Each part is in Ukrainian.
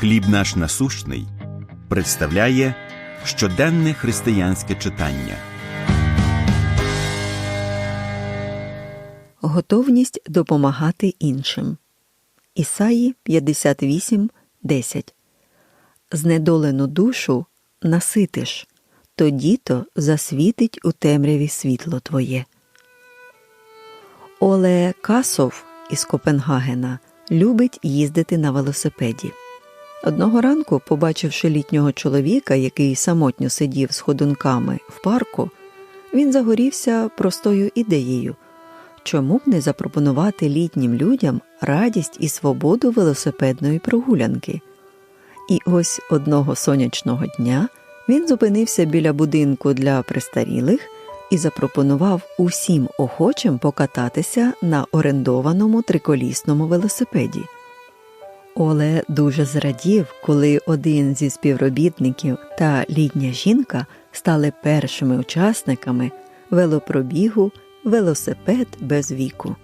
Хліб наш насущний представляє щоденне християнське читання. Готовність допомагати іншим. Ісаї 58, 10. Знедолену душу наситиш, тоді то засвітить у темряві світло твоє. Оле Касов із Копенгагена любить їздити на велосипеді. Одного ранку, побачивши літнього чоловіка, який самотньо сидів з ходунками в парку, він загорівся простою ідеєю чому б не запропонувати літнім людям радість і свободу велосипедної прогулянки. І ось одного сонячного дня він зупинився біля будинку для престарілих і запропонував усім охочим покататися на орендованому триколісному велосипеді. Оле дуже зрадів, коли один зі співробітників та літня жінка стали першими учасниками велопробігу велосипед без віку.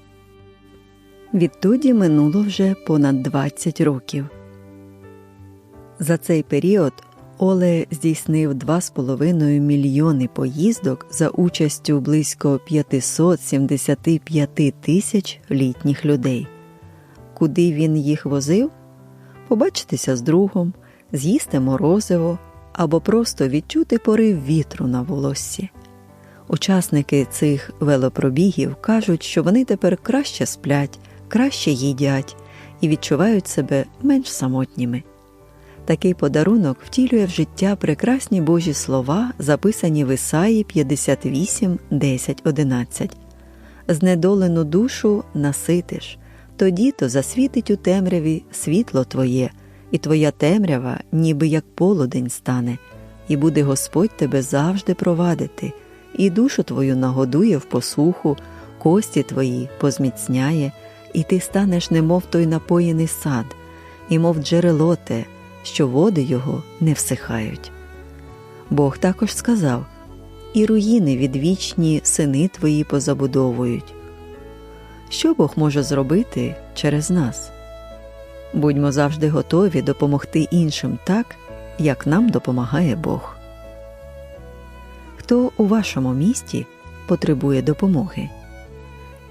Відтоді минуло вже понад 20 років. За цей період Оле здійснив 2,5 мільйони поїздок за участю близько 575 тисяч літніх людей. Куди він їх возив? Побачитися з другом, з'їсти морозиво або просто відчути порив вітру на волоссі. Учасники цих велопробігів кажуть, що вони тепер краще сплять, краще їдять і відчувають себе менш самотніми. Такий подарунок втілює в життя прекрасні Божі слова, записані в Ісаї 58, 10, 11. Знедолену душу наситиш, тоді то засвітить у темряві світло Твоє, і Твоя темрява, ніби як полудень стане, і буде Господь тебе завжди провадити, і душу твою нагодує в посуху, кості твої позміцняє, і ти станеш, немов той напоєний сад, і мов джерело те, що води його не всихають. Бог також сказав і руїни відвічні сини твої позабудовують. Що Бог може зробити через нас? Будьмо завжди готові допомогти іншим так, як нам допомагає Бог. Хто у вашому місті потребує допомоги?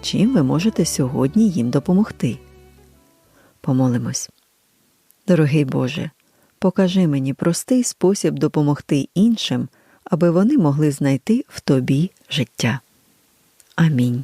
Чим ви можете сьогодні їм допомогти? Помолимось. Дорогий Боже, покажи мені простий спосіб допомогти іншим, аби вони могли знайти в Тобі життя. Амінь.